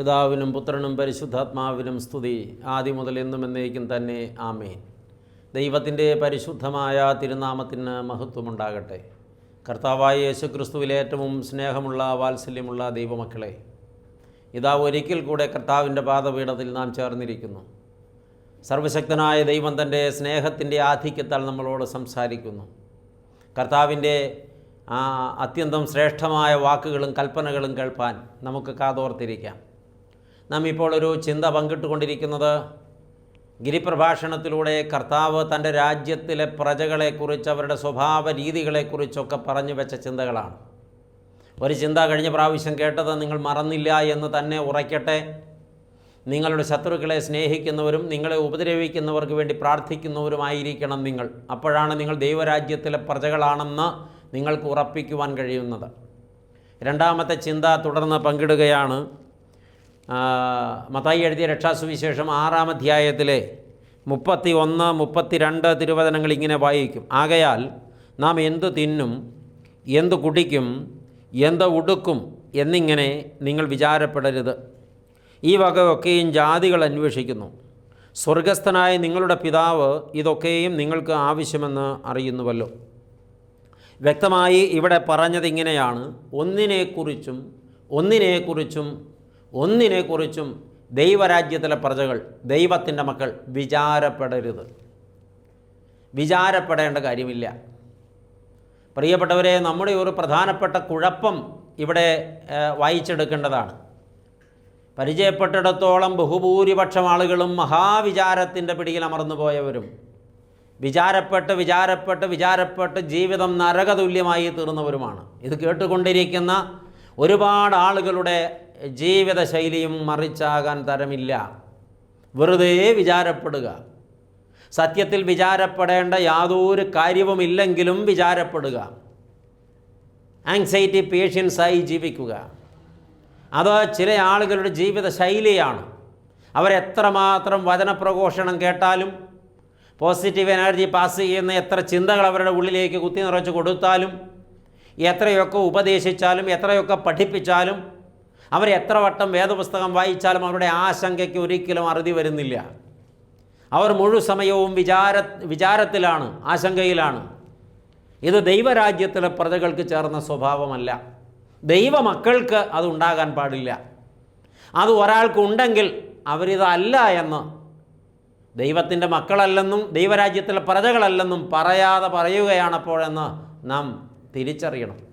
പിതാവിനും പുത്രനും പരിശുദ്ധാത്മാവിനും സ്തുതി. ആദ്യം മുതൽ എന്നും എന്നേക്കും തന്നെ ആമേൻ. ദൈവത്തിന്റെ പരിശുദ്ധമായ തിരുനാമത്തിന് മഹത്വമുണ്ടാകട്ടെ. കർത്താവായ യേശുക്രിസ്തുവിൽ ഏറ്റവും സ്നേഹമുള്ള വാത്സല്യമുള്ള ദൈവമക്കളെ ഇതാ ഒരിക്കൽ കൂടെ കർത്താവിന്റെ പാദപീഠത്തിൽ നാം ചേർന്നിരിക്കുന്നു. സർവശക്തനായ ദൈവം തന്റെ സ്നേഹത്തിന്റെ ആധിക്യത്താൽ നമ്മളോട് സംസാരിക്കുന്നു. കർത്താവിന്റെ അത്യന്തം ശ്രേഷ്ഠമായ വാക്കുകളും കൽപ്പനകളും കേൾപ്പാൻ നമുക്ക് കാതോർത്തിരിക്കാം. നാം ഇപ്പോൾ ഒരു ചിന്ത പങ്കിട്ടുകൊണ്ടിരിക്കുന്നത് ഗിരിപ്രഭാഷണത്തിലൂടെ കർത്താവ് തന്റെ രാജ്യത്തിലെ പ്രജകളെക്കുറിച്ച് അവരുടെ സ്വഭാവ രീതികളെക്കുറിച്ചൊക്കെ പറഞ്ഞു വെച്ച ചിന്തകളാണ്. ഒരു ചിന്ത കഴിഞ്ഞ പ്രാവശ്യം കേട്ടത് നിങ്ങൾ മറന്നില്ല എന്ന് തന്നെ ഉറയ്ക്കട്ടെ. നിങ്ങളുടെ ശത്രുക്കളെ സ്നേഹിക്കുന്നവരും നിങ്ങളെ ഉപദ്രവിക്കുന്നവർക്ക് വേണ്ടി പ്രാർത്ഥിക്കുന്നവരുമായിരിക്കണം നിങ്ങൾ. അപ്പോഴാണ് നിങ്ങൾ ദൈവരാജ്യത്തിലെ പ്രജകളാണെന്ന് നിങ്ങൾക്ക് ഉറപ്പിക്കുവാൻ കഴിയുന്നത്. രണ്ടാമത്തെ ചിന്ത തുടർന്ന് പങ്കിടുകയാണ്. മത്തായി എഴുതിയ രക്ഷാസുവിശേഷം ആറാം അധ്യായത്തിലെ മുപ്പത്തി ഒന്ന് മുപ്പത്തിരണ്ട് തിരുവചനങ്ങൾ ഇങ്ങനെ വായിക്കും. ആകയാൽ നാം എന്തു തിന്നും എന്തു കുടിക്കും എന്ത് ഉടുക്കും എന്നിങ്ങനെ നിങ്ങൾ വിചാരപ്പെടരുത്. ഈ വകയൊക്കെയും ജാതികൾ അന്വേഷിക്കുന്നു. സ്വർഗസ്ഥനായ നിങ്ങളുടെ പിതാവ് ഇതൊക്കെയും നിങ്ങൾക്ക് ആവശ്യമെന്ന് അറിയുന്നുവല്ലോ. വ്യക്തമായി ഇവിടെ പറഞ്ഞത് ഇങ്ങനെയാണ്. ഒന്നിനെക്കുറിച്ചും ഒന്നിനെക്കുറിച്ചും ഒന്നിനെക്കുറിച്ചും ദൈവരാജ്യത്തിലെ പ്രജകൾ ദൈവത്തിന്റെ മക്കൾ വിചാരപ്പെടരുത്. വിചാരപ്പെടേണ്ട കാര്യമില്ല. പ്രിയപ്പെട്ടവരെ നമ്മുടെ ഒരു പ്രധാനപ്പെട്ട കുഴപ്പം ഇവിടെ വായിച്ചെടുക്കേണ്ടതാണ്. പരിചയപ്പെട്ടിടത്തോളം ബഹുഭൂരിപക്ഷം ആളുകളും മഹാവിചാരത്തിന്റെ പിടിയിൽ അമർന്നു പോയവരും. വിചാരപ്പെട്ട് വിചാരപ്പെട്ട് വിചാരപ്പെട്ട് ജീവിതം നരകതുല്യമായി തീർന്നവരുമാണ്. ഇത് കേട്ടുകൊണ്ടിരിക്കുന്ന ഒരുപാട് ആളുകളുടെ ജീവിതശൈലിയും മറിച്ചാകാൻ തരമില്ല. വെറുതെ വിചാരപ്പെടുക. സത്യത്തിൽ വിചാരപ്പെടേണ്ട യാതൊരു കാര്യവുമില്ലെങ്കിലും വിചാരപ്പെടുക. ആങ്സൈറ്റി പേഷ്യൻസായി ജീവിക്കുക. അത് ചില ആളുകളുടെ ജീവിത ശൈലിയാണ് അവരെത്രമാത്രം വചനപ്രഘോഷണം കേട്ടാലും പോസിറ്റീവ് എനർജി പാസ് ചെയ്യുന്ന എത്ര ചിന്തകൾ അവരുടെ ഉള്ളിലേക്ക് കുത്തി നിറച്ച് കൊടുത്താലും എത്രയൊക്കെ ഉപദേശിച്ചാലും എത്രയൊക്കെ പഠിപ്പിച്ചാലും അവർ എത്ര വട്ടം വേദപുസ്തകം വായിച്ചാലും അവരുടെ ആശങ്കയ്ക്ക് ഒരിക്കലും അറുതി വരുന്നില്ല. അവർ മുഴു സമയവും വിചാര വിചാരത്തിലാണ് ആശങ്കയിലാണ്. ഇത് ദൈവരാജ്യത്തിലെ പ്രജകൾക്ക് ചേർന്ന സ്വഭാവമല്ല. ദൈവമക്കൾക്ക് അത് ഉണ്ടാകാൻ പാടില്ല. അത് ഒരാൾക്കുണ്ടെങ്കിൽ അവരിതല്ല എന്ന് ദൈവത്തിന്റെ മക്കളല്ലെന്നും ദൈവരാജ്യത്തിലെ പ്രജകളല്ലെന്നും പറയാതെ പറയുകയാണപ്പോഴെന്ന് നാം തിരിച്ചറിയണം.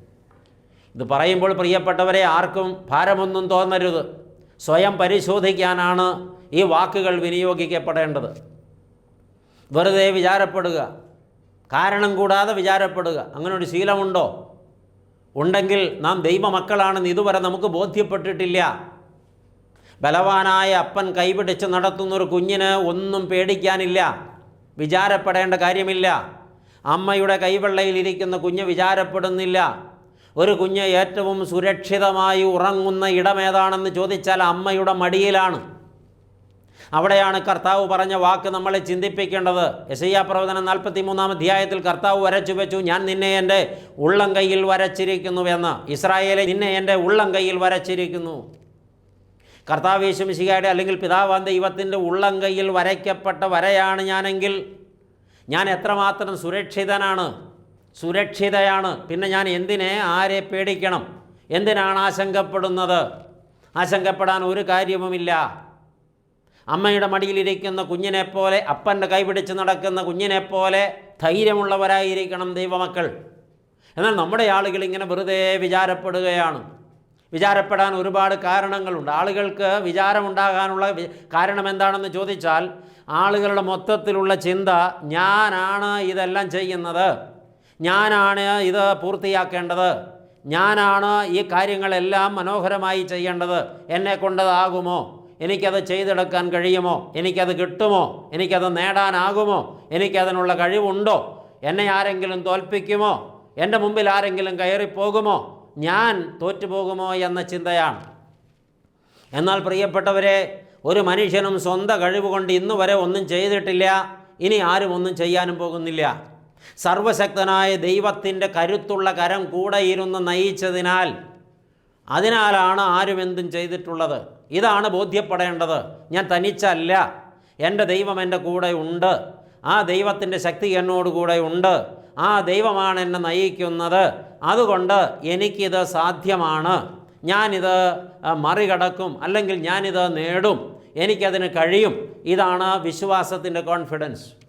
ഇത് പറയുമ്പോൾ പ്രിയപ്പെട്ടവരെ ആർക്കും ഭാരമൊന്നും തോന്നരുത്. സ്വയം പരിശോധിക്കാനാണ് ഈ വാക്കുകൾ വിനിയോഗിക്കപ്പെടേണ്ടത്. വെറുതെ വിചാരപ്പെടുക. കാരണം കൂടാതെ വിചാരപ്പെടുക. അങ്ങനെ ഒരു ശീലമുണ്ടോ? ഉണ്ടെങ്കിൽ നാം ദൈവമക്കളാണെന്ന് ഇതുവരെ നമുക്ക് ബോധ്യപ്പെട്ടിട്ടില്ല. ബലവാനായ അപ്പൻ കൈപിടിച്ച് നടത്തുന്നൊരു കുഞ്ഞിന് ഒന്നും പേടിക്കാനില്ല. വിചാരപ്പെടേണ്ട കാര്യമില്ല. അമ്മയുടെ കൈവെള്ളയിലിരിക്കുന്ന കുഞ്ഞ് വിചാരപ്പെടുന്നില്ല. ഒരു കുഞ്ഞ് ഏറ്റവും സുരക്ഷിതമായി ഉറങ്ങുന്ന ഇടമേതാണെന്ന് ചോദിച്ചാൽ അമ്മയുടെ മടിയിലാണ്. അവിടെയാണ് കർത്താവ് പറഞ്ഞ വാക്ക് നമ്മളെ ചിന്തിപ്പിക്കേണ്ടത്. യശയ്യാ പ്രവചനം നാൽപ്പത്തി മൂന്നാം അധ്യായത്തിൽ കർത്താവ് വരച്ചു വെച്ചു ഞാൻ നിന്നെ എന്റെ ഉള്ളം കയ്യിൽ വരച്ചിരിക്കുന്നു എന്ന്. ഇസ്രായേലെ നിന്നെ എന്റെ ഉള്ളം കയ്യിൽ വരച്ചിരിക്കുന്നു. കർത്താവ് യേശുമിശിഹായുടെ അല്ലെങ്കിൽ പിതാവാൻ ദൈവത്തിന്റെ ഉള്ളം കയ്യിൽ വരയ്ക്കപ്പെട്ട വരയാണ് ഞാനെങ്കിൽ ഞാൻ എത്രമാത്രം സുരക്ഷിതനാണ്? സുരക്ഷിതയാണ്. പിന്നെ ഞാൻ എന്തിനെ? ആരെ പേടിക്കണം? എന്തിനാണ് ആശങ്കപ്പെടുന്നത്? ആശങ്കപ്പെടാൻ ഒരു കാര്യവുമില്ല. അമ്മയുടെ മടിയിലിരിക്കുന്ന കുഞ്ഞിനെപ്പോലെ അപ്പന്റെ കൈപിടിച്ച് നടക്കുന്ന കുഞ്ഞിനെപ്പോലെ ധൈര്യമുള്ളവരായിരിക്കണം ദൈവമക്കൾ. എന്നാൽ നമ്മുടെ ആളുകൾ ഇങ്ങനെ വെറുതെ വിചാരപ്പെടുകയാണ്. വിചാരപ്പെടാൻ ഒരുപാട് കാരണങ്ങളുണ്ട്. ആളുകൾക്ക് വിചാരമുണ്ടാകാനുള്ള കാരണം എന്താണെന്ന് ചോദിച്ചാൽ ആളുകളുടെ മൊത്തത്തിലുള്ള ചിന്ത ഞാനാണ് ഇതെല്ലാം ചെയ്യുന്നത്. ഞാനാണ് ഇത് പൂർത്തിയാക്കേണ്ടത്. ഞാനാണ് ഈ കാര്യങ്ങളെല്ലാം മനോഹരമായി ചെയ്യേണ്ടത്. എന്നെ കൊണ്ടതാകുമോ എനിക്കത് ചെയ്തെടുക്കാൻ കഴിയുമോ? എനിക്കത് കിട്ടുമോ? എനിക്കത് നേടാനാകുമോ? എനിക്കതിനുള്ള കഴിവുണ്ടോ? എന്നെ ആരെങ്കിലും തോൽപ്പിക്കുമോ? എന്റെ മുമ്പിൽ ആരെങ്കിലും കയറിപ്പോകുമോ? ഞാൻ തോറ്റുപോകുമോ എന്ന ചിന്തയാണ്. എന്നാൽ പ്രിയപ്പെട്ടവരെ ഒരു മനുഷ്യനും സ്വന്തം കഴിവ് കൊണ്ട് ഇന്നുവരെ ഒന്നും ചെയ്തിട്ടില്ല. ഇനി ആരും ഒന്നും ചെയ്യാനും പോകുന്നില്ല. സർവശക്തനായ ദൈവത്തിന്റെ കരുത്തുള്ള കരം കൂടെ ഇരുന്ന് നയിച്ചതിനാൽ അതിനാലാണ് ആരും എന്തും ചെയ്തിട്ടുള്ളത്. ഇതാണ് ബോധ്യപ്പെടേണ്ടത്. ഞാൻ തനിച്ചല്ല. എന്റെ ദൈവം എന്റെ കൂടെ ഉണ്ട്. ആ ദൈവത്തിന്റെ ശക്തി എന്നോട് കൂടെ ഉണ്ട്. ആ ദൈവമാണ് എന്നെ നയിക്കുന്നത്. അതുകൊണ്ട് എനിക്കിത് സാധ്യമാണ്. ഞാനിത് മറികടക്കും. അല്ലെങ്കിൽ ഞാനിത് നേടും. എനിക്കതിന് കഴിയും. ഇതാണ് വിശ്വാസത്തിന്റെ കോൺഫിഡൻസ്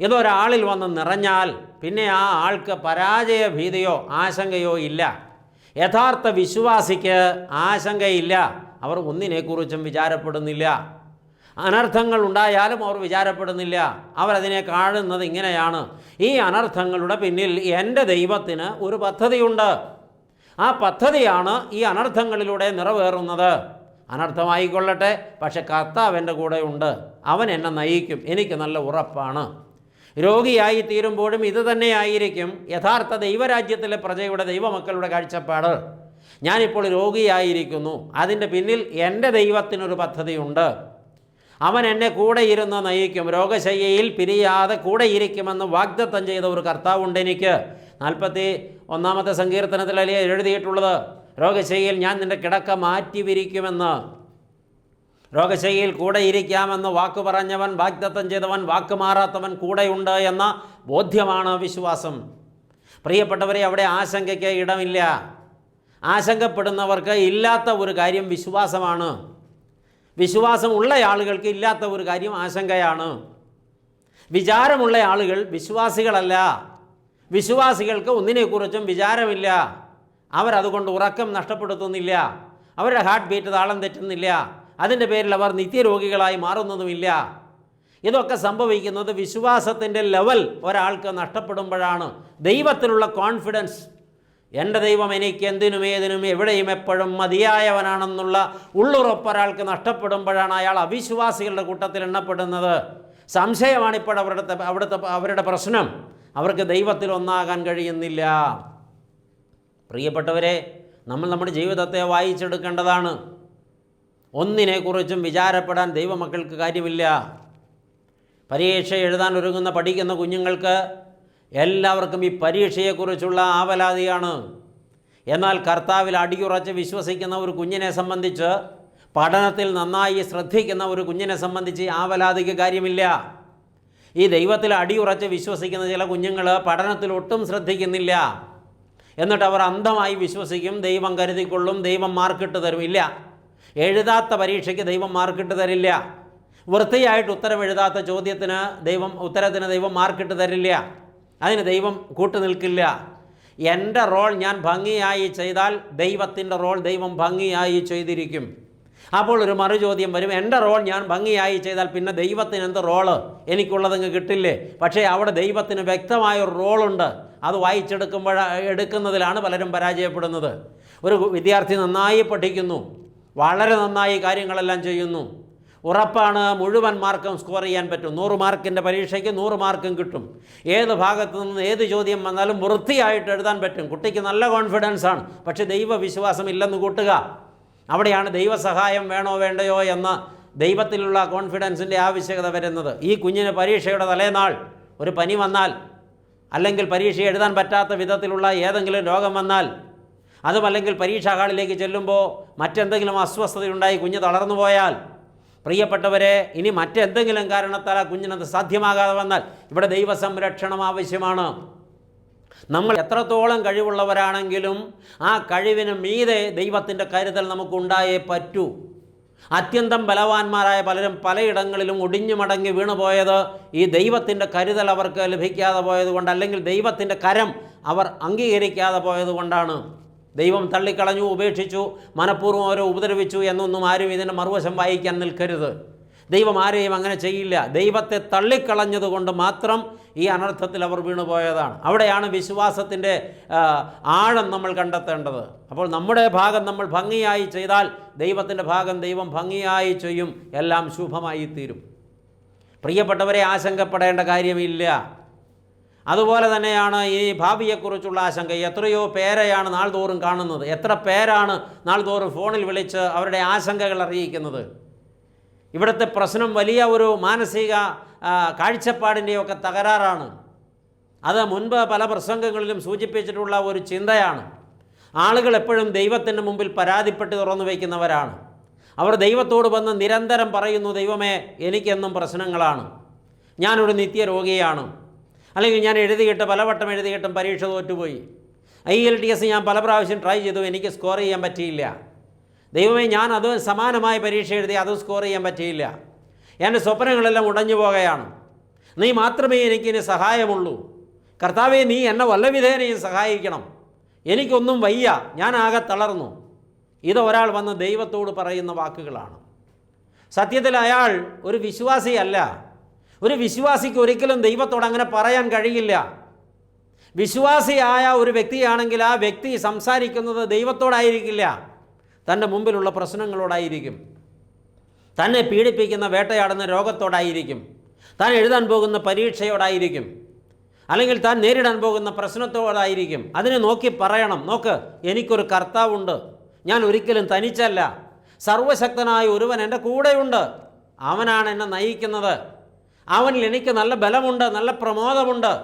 ഇതൊരാളിൽ വന്ന് നിറഞ്ഞാൽ പിന്നെ ആ ആൾക്ക് പരാജയ ഭീതിയോ ആശങ്കയോ ഇല്ല. യഥാർത്ഥ വിശ്വാസിക്ക് ആശങ്കയില്ല. അവർ ഒന്നിനെക്കുറിച്ചും വിചാരപ്പെടുന്നില്ല. അനർത്ഥങ്ങൾ ഉണ്ടായാലും അവർ വിചാരപ്പെടുന്നില്ല. അവരതിനെ കാണുന്നത് ഇങ്ങനെയാണ്. ഈ അനർത്ഥങ്ങളുടെ പിന്നിൽ എന്റെ ദൈവത്തിന് ഒരു പദ്ധതിയുണ്ട്. ആ പദ്ധതിയാണ് ഈ അനർത്ഥങ്ങളിലൂടെ നിറവേറുന്നത്. അനർത്ഥമായിക്കൊള്ളട്ടെ പക്ഷെ കർത്താവ് എന്റെ കൂടെ ഉണ്ട്. അവൻ എന്നെ നയിക്കും. എനിക്ക് നല്ല ഉറപ്പാണ്. രോഗിയായി തീരുമ്പോഴും ഇത് തന്നെയായിരിക്കും യഥാർത്ഥ ദൈവരാജ്യത്തിലെ പ്രജയുടെ ദൈവമക്കളുടെ കാഴ്ചപ്പാട്. ഞാനിപ്പോൾ രോഗിയായിരിക്കുന്നു. അതിന്റെ പിന്നിൽ എന്റെ ദൈവത്തിനൊരു പദ്ധതിയുണ്ട്. അവൻ എന്നെ കൂടെ ഇരുന്ന് നയിക്കും. രോഗശയ്യയിൽ പിരിയാതെ കൂടെ ഇരിക്കുമെന്ന് വാഗ്ദത്തം ചെയ്ത ഒരു കർത്താവുണ്ട് എനിക്ക്. നാൽപ്പത്തി ഒന്നാമത്തെ സങ്കീർത്തനത്തിലല്ലേ എഴുതിയിട്ടുള്ളത്? രോഗശയ്യയിൽ ഞാൻ നിന്റെ കിടക്ക മാറ്റി വിരിക്കുമെന്ന് രോഗശയ്യയിൽ കൂടെ ഇരിക്കാമെന്ന് വാക്ക് പറഞ്ഞവൻ വാഗ്ദത്തം ചെയ്തവൻ വാക്ക് മാറാത്തവൻ കൂടെയുണ്ട് എന്ന ബോധ്യമാണ് വിശ്വാസം. പ്രിയപ്പെട്ടവരെ അവിടെ ആശങ്കയ്ക്ക് ഇടമില്ല. ആശങ്കപ്പെടുന്നവർക്ക് ഇല്ലാത്ത ഒരു കാര്യം വിശ്വാസമാണ്. വിശ്വാസമുള്ള ആളുകൾക്ക് ഇല്ലാത്ത ഒരു കാര്യം ആശങ്കയാണ്. വിചാരമുള്ള ആളുകൾ വിശ്വാസികളല്ല. വിശ്വാസികൾക്ക് ഒന്നിനെക്കുറിച്ചും വിചാരമില്ല. അവരതുകൊണ്ട് ഉറക്കം നഷ്ടപ്പെടുത്തുന്നില്ല. അവരുടെ ഹാർട്ട് ബീറ്റ് താളം തെറ്റുന്നില്ല. അതിന്റെ പേരിൽ അവർ നിത്യരോഗികളായി മാറുന്നതുമില്ല. ഇതൊക്കെ സംഭവിക്കുന്നത് വിശ്വാസത്തിന്റെ ലെവൽ ഒരാൾക്ക് നഷ്ടപ്പെടുമ്പോഴാണ്. ദൈവത്തിലുള്ള കോൺഫിഡൻസ് എന്റെ ദൈവം എനിക്ക് എന്തിനും ഏതിനും എവിടെയും എപ്പോഴും മതിയായവനാണെന്നുള്ള ഉള്ളുറപ്പ് ഒരാൾക്ക് നഷ്ടപ്പെടുമ്പോഴാണ് അയാൾ അവിശ്വാസികളുടെ കൂട്ടത്തിൽ എണ്ണപ്പെടുന്നത്. സംശയമാണ് ഇപ്പോൾ അവരുടെ അവിടുത്തെ അവരുടെ പ്രശ്നം. അവർക്ക് ദൈവത്തിൽ ഒന്നാകാൻ കഴിയുന്നില്ല. പ്രിയപ്പെട്ടവരെ നമ്മൾ നമ്മുടെ ജീവിതത്തെ വായിച്ചെടുക്കേണ്ടതാണ്. ഒന്നിനെക്കുറിച്ചും വിചാരപ്പെടാൻ ദൈവമക്കൾക്ക് കാര്യമില്ല. പരീക്ഷ എഴുതാൻ ഒരുങ്ങുന്ന പഠിക്കുന്ന കുഞ്ഞുങ്ങൾക്ക് എല്ലാവർക്കും ഈ പരീക്ഷയെക്കുറിച്ചുള്ള ആവലാതിയാണ്. എന്നാൽ കർത്താവിൽ അടിയുറച്ച് വിശ്വസിക്കുന്ന ഒരു കുഞ്ഞിനെ സംബന്ധിച്ച് പഠനത്തിൽ നന്നായി ശ്രദ്ധിക്കുന്ന ഒരു കുഞ്ഞിനെ സംബന്ധിച്ച് ആവലാതിക്ക് കാര്യമില്ല. ഈ ദൈവത്തിൽ അടിയുറച്ച് വിശ്വസിക്കുന്ന ചില കുഞ്ഞുങ്ങൾ പഠനത്തിൽ ഒട്ടും ശ്രദ്ധിക്കുന്നില്ല. എന്നിട്ട് അവർ അന്ധമായി വിശ്വസിക്കും ദൈവം കരുതിക്കൊള്ളും ദൈവം മാർക്കിട്ട് തരും. ഇല്ല. എഴുതാത്ത പരീക്ഷയ്ക്ക് ദൈവം മാർക്കിട്ട് തരില്ല. വൃത്തിയായിട്ട് ഉത്തരം എഴുതാത്ത ചോദ്യത്തിന് ദൈവം ഉത്തരത്തിന് ദൈവം മാർക്കിട്ട് തരില്ല. അതിന് ദൈവം കൂട്ടു നിൽക്കില്ല. എന്റെ റോൾ ഞാൻ ഭംഗിയായി ചെയ്താൽ ദൈവത്തിന്റെ റോൾ ദൈവം ഭംഗിയായി ചെയ്തിരിക്കും. അപ്പോൾ ഒരു മറുചോദ്യം വരും. എന്റെ റോൾ ഞാൻ ഭംഗിയായി ചെയ്താൽ പിന്നെ ദൈവത്തിന് എന്ത് റോൾ എനിക്കുള്ളതങ്ങ് കിട്ടില്ലേ? പക്ഷേ അവിടെ ദൈവത്തിന് വ്യക്തമായ ഒരു റോളുണ്ട് അത് വായിച്ചെടുക്കുമ്പോൾ എടുക്കുന്നതിലാണ് പലരും പരാജയപ്പെടുന്നത്. ഒരു വിദ്യാർത്ഥി നന്നായി പഠിക്കുന്നു. വളരെ നന്നായി കാര്യങ്ങളെല്ലാം ചെയ്യുന്നു. ഉറപ്പാണ് മുഴുവൻ മാർക്കും സ്കോർ ചെയ്യാൻ പറ്റും. നൂറ് മാർക്കിന്റെ പരീക്ഷയ്ക്ക് നൂറ് മാർക്കും കിട്ടും. ഏത് ഭാഗത്തു നിന്ന് ഏത് ചോദ്യം വന്നാലും വൃത്തിയായിട്ട് എഴുതാൻ പറ്റും. കുട്ടിക്ക് നല്ല കോൺഫിഡൻസ് ആണ്. പക്ഷേ ദൈവവിശ്വാസം ഇല്ലെന്ന് കൂട്ടുക. അവിടെയാണ് ദൈവസഹായം വേണോ വേണ്ടയോ എന്ന ദൈവത്തിലുള്ള കോൺഫിഡൻസിന്റെ ആവശ്യകത വരുന്നത്. ഈ കുഞ്ഞിന് പരീക്ഷയുടെ തലേനാൾ ഒരു പനി വന്നാൽ അല്ലെങ്കിൽ പരീക്ഷ എഴുതാൻ പറ്റാത്ത വിധത്തിലുള്ള ഏതെങ്കിലും രോഗം വന്നാൽ അതുമല്ലെങ്കിൽ പരീക്ഷാ ഹാളിലേക്ക് ചെല്ലുമ്പോൾ മറ്റെന്തെങ്കിലും അസ്വസ്ഥതയുണ്ടായി കുഞ്ഞ് തളർന്നു പോയാൽ പ്രിയപ്പെട്ടവരെ ഇനി മറ്റെന്തെങ്കിലും കാരണത്താൽ ആ കുഞ്ഞിനത് സാധ്യമാകാതെ വന്നാൽ ഇവിടെ ദൈവസംരക്ഷണം ആവശ്യമാണ്. നമ്മൾ എത്രത്തോളം കഴിവുള്ളവരാണെങ്കിലും ആ കഴിവിന് മീതെ ദൈവത്തിന്റെ കരുതൽ നമുക്കുണ്ടായേ പറ്റൂ. അത്യന്തം ബലവാന്മാരായ പലരും പലയിടങ്ങളിലും ഒടിഞ്ഞു മടങ്ങി വീണുപോയത് ഈ ദൈവത്തിന്റെ കരുതൽ അവർക്ക് ലഭിക്കാതെ പോയതുകൊണ്ട് അല്ലെങ്കിൽ ദൈവത്തിന്റെ കരം അവർ അംഗീകരിക്കാതെ പോയതുകൊണ്ടാണ്. ദൈവം തള്ളിക്കളഞ്ഞു ഉപേക്ഷിച്ചു മനഃപൂർവം അവരെ ഉപദ്രവിച്ചു എന്നൊന്നും ആരും ഇതിന്റെ മറുവശം വായിക്കാൻ നിൽക്കരുത്. ദൈവം ആരെയും അങ്ങനെ ചെയ്യില്ല. ദൈവത്തെ തള്ളിക്കളഞ്ഞതുകൊണ്ട് മാത്രം ഈ അനർത്ഥത്തിൽ അവർ വീണുപോയതാണ്. അവിടെയാണ് വിശ്വാസത്തിന്റെ ആഴം നമ്മൾ കണ്ടെത്തേണ്ടത്. അപ്പോൾ നമ്മുടെ ഭാഗം നമ്മൾ ഭംഗിയായി ചെയ്താൽ ദൈവത്തിന്റെ ഭാഗം ദൈവം ഭംഗിയായി ചെയ്യും. എല്ലാം ശുഭമായി തീരും പ്രിയപ്പെട്ടവരെ ആശങ്കപ്പെടേണ്ട കാര്യമില്ല. അതുപോലെ തന്നെയാണ് ഈ ഭാവിയെക്കുറിച്ചുള്ള ആശങ്ക. എത്രയോ പേരെയാണ് നാൾതോറും കാണുന്നത്. എത്ര പേരാണ് നാൾതോറും ഫോണിൽ വിളിച്ച് അവരുടെ ആശങ്കകൾ അറിയിക്കുന്നത്? ഇവിടുത്തെ പ്രശ്നം വലിയ ഒരു മാനസിക കാഴ്ചപ്പാടിന്റെയൊക്കെ തകരാറാണ്. അത് മുൻപ് പല പ്രസംഗങ്ങളിലും സൂചിപ്പിച്ചിട്ടുള്ള ഒരു ചിന്തയാണ്. ആളുകൾ എപ്പോഴും ദൈവത്തിന്റെ മുമ്പിൽ പരാതിപ്പെട്ട് തുറന്നു വയ്ക്കുന്നവരാണ്. അവർ ദൈവത്തോട് വന്ന് നിരന്തരം പറയുന്നു ദൈവമേ എനിക്കെന്നും പ്രശ്നങ്ങളാണ്. ഞാനൊരു നിത്യരോഗിയാണ്. അല്ലെങ്കിൽ ഞാൻ എഴുതിയിട്ട് പലവട്ടം എഴുതിയിട്ടും പരീക്ഷ തോറ്റുപോയി. ഐ എൽ ടി എസ് ഞാൻ പല പ്രാവശ്യം ട്രൈ ചെയ്തു എനിക്ക് സ്കോർ ചെയ്യാൻ പറ്റിയില്ല. ദൈവമേ ഞാൻ അത് സമാനമായ പരീക്ഷ എഴുതി അത് സ്കോർ ചെയ്യാൻ പറ്റിയില്ല. എന്റെ സ്വപ്നങ്ങളെല്ലാം ഉടഞ്ഞു പോകുകയാണ് നീ മാത്രമേ എനിക്കിനി സഹായമുള്ളൂ. കർത്താവെ നീ എന്നെ വല്ല വിധേനയും സഹായിക്കണം. എനിക്കൊന്നും വയ്യ ഞാൻ ആകെ തളർന്നു. ഇത് ഒരാൾ വന്ന് ദൈവത്തോട് പറയുന്ന വാക്കുകളാണ്. സത്യത്തിൽ അയാൾ ഒരു വിശ്വാസിയല്ല. ഒരു വിശ്വാസിക്ക് ഒരിക്കലും ദൈവത്തോട് അങ്ങനെ പറയാൻ കഴിയില്ല. വിശ്വാസിയായ ഒരു വ്യക്തിയാണെങ്കിൽ ആ വ്യക്തി സംസാരിക്കുന്നത് ദൈവത്തോടായിരിക്കില്ല. തന്റെ മുമ്പിലുള്ള പ്രശ്നങ്ങളോടായിരിക്കും. തന്നെ പീഡിപ്പിക്കുന്ന വേട്ടയാടുന്ന രോഗത്തോടായിരിക്കും. താൻ എഴുതാൻ പോകുന്ന പരീക്ഷയോടായിരിക്കും. അല്ലെങ്കിൽ താൻ നേരിടാൻ പോകുന്ന പ്രശ്നത്തോടായിരിക്കും. അതിനെ നോക്കി പറയണം. നോക്ക് എനിക്കൊരു കർത്താവുണ്ട്. ഞാൻ ഒരിക്കലും തനിച്ചല്ല. സർവശക്തനായ ഒരുവൻ എന്റെ കൂടെയുണ്ട്. അവനാണ് എന്നെ നയിക്കുന്നത്. അവനിൽ എനിക്ക് നല്ല ബലമുണ്ട് നല്ല പ്രമോദമുണ്ട്.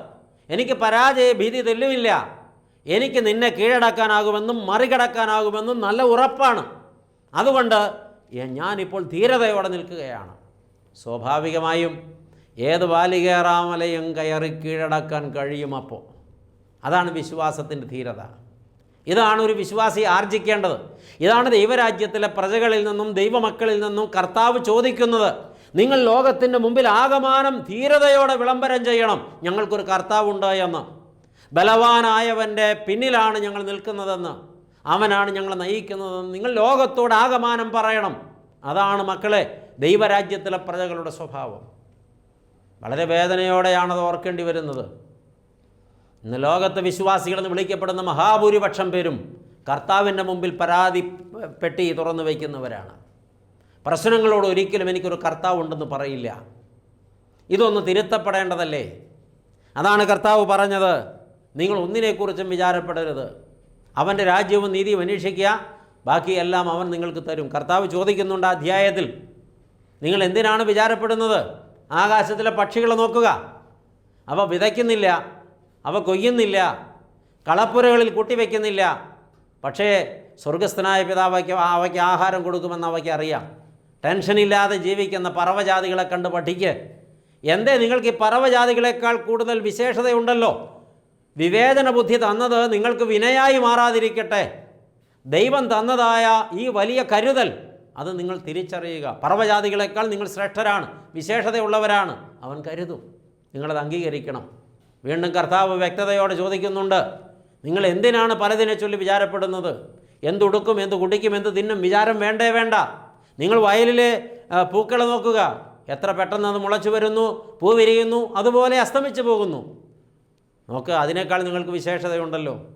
എനിക്ക് പരാജയ ഭീതി തെല്ലുമില്ല എനിക്ക് നിന്നെ കീഴടക്കാനാകുമെന്നും മറികടക്കാനാകുമെന്നും നല്ല ഉറപ്പാണ്. അതുകൊണ്ട് ഞാനിപ്പോൾ ധീരതയോടെ നിൽക്കുകയാണ്. സ്വാഭാവികമായും ഏത് ബാലികേറാമലയും കയറി കീഴടക്കാൻ കഴിയും അപ്പോൾ അതാണ് വിശ്വാസത്തിന്റെ ധീരത. ഇതാണ് ഒരു വിശ്വാസി ആർജിക്കേണ്ടത്. ഇതാണ് ദൈവരാജ്യത്തിലെ പ്രജകളിൽ നിന്നും ദൈവമക്കളിൽ നിന്നും കർത്താവ് ചോദിക്കുന്നത്. നിങ്ങൾ ലോകത്തിന്റെ മുമ്പിൽ ആകമാനം ധീരതയോടെ വിളംബരം ചെയ്യണം. ഞങ്ങൾക്കൊരു കർത്താവുണ്ട് എന്ന്. ബലവാനായവന്റെ പിന്നിലാണ് ഞങ്ങൾ നിൽക്കുന്നതെന്ന്. അവനാണ് ഞങ്ങളെ നയിക്കുന്നതെന്ന് നിങ്ങൾ ലോകത്തോട് ആകമാനം പറയണം. അതാണ് മക്കളെ ദൈവരാജ്യത്തിലെ പ്രജകളുടെ സ്വഭാവം. വളരെ വേദനയോടെയാണത് ഓർക്കേണ്ടി വരുന്നത്. ഇന്ന് ലോകത്തെ വിശ്വാസികളെന്ന് വിളിക്കപ്പെടുന്ന മഹാഭൂരിപക്ഷം പേരും കർത്താവിന്റെ മുമ്പിൽ പരാതി പെട്ടി തുറന്നു വയ്ക്കുന്നവരാണ്. പ്രശ്നങ്ങളോട് ഒരിക്കലും എനിക്കൊരു കർത്താവ് ഉണ്ടെന്ന് പറയില്ല. ഇതൊന്ന് തിരുത്തപ്പെടേണ്ടതല്ലേ? അതാണ് കർത്താവ് പറഞ്ഞത്. നിങ്ങൾ ഒന്നിനെക്കുറിച്ചും വിചാരപ്പെടരുത്. അവന്റെ രാജ്യവും നീതിയും അന്വേഷിക്കുക. ബാക്കിയെല്ലാം അവൻ നിങ്ങൾക്ക് തരും. കർത്താവ് ചോദിക്കുന്നുണ്ട് അധ്യായത്തിൽ. നിങ്ങൾ എന്തിനാണ് വിചാരപ്പെടുന്നത്? ആകാശത്തിലെ പക്ഷികളെ നോക്കുക. അവ വിതയ്ക്കുന്നില്ല. അവ കൊയ്യുന്നില്ല. കളപ്പുരകളിൽ കൂട്ടിവെക്കുന്നില്ല. പക്ഷേ സ്വർഗസ്ഥനായ പിതാവയ്ക്ക് അവയ്ക്ക് ആഹാരം കൊടുക്കുമെന്ന് അവയ്ക്ക് അറിയാം. ടെൻഷനില്ലാതെ ജീവിക്കുന്ന പറവജാതികളെ കണ്ട് പഠിക്ക്. എന്തേ നിങ്ങൾക്ക് ഈ പറവജാതികളെക്കാൾ കൂടുതൽ വിശേഷതയുണ്ടല്ലോ? വിവേചന ബുദ്ധി തന്നത് നിങ്ങൾക്ക് വിനയായി മാറാതിരിക്കട്ടെ. ദൈവം തന്നതായ ഈ വലിയ കരുതൽ അത് നിങ്ങൾ തിരിച്ചറിയുക. പറവജാതികളെക്കാൾ നിങ്ങൾ ശ്രേഷ്ഠരാണ് വിശേഷതയുള്ളവരാണ്. അവൻ കരുതും. നിങ്ങളത് അംഗീകരിക്കണം. വീണ്ടും കർത്താവ് വ്യക്തതയോടെ ചോദിക്കുന്നുണ്ട് നിങ്ങൾ എന്തിനാണ് പലതിനെ ചൊല്ലി വിചാരപ്പെടുന്നത്? എന്തുടുക്കും എന്ത് കുടിക്കും എന്ത് തിന്നും വിചാരം വേണ്ടേ വേണ്ട. നിങ്ങൾ വയലിലെ പൂക്കൾ നോക്കുക. എത്ര പെട്ടെന്ന് അത് മുളച്ചു വരുന്നു പൂ വിരിയുന്നു അതുപോലെ അസ്തമിച്ചു പോകുന്നു. നോക്ക് അതിനേക്കാൾ നിങ്ങൾക്ക് വിശേഷതയുണ്ടല്ലോ.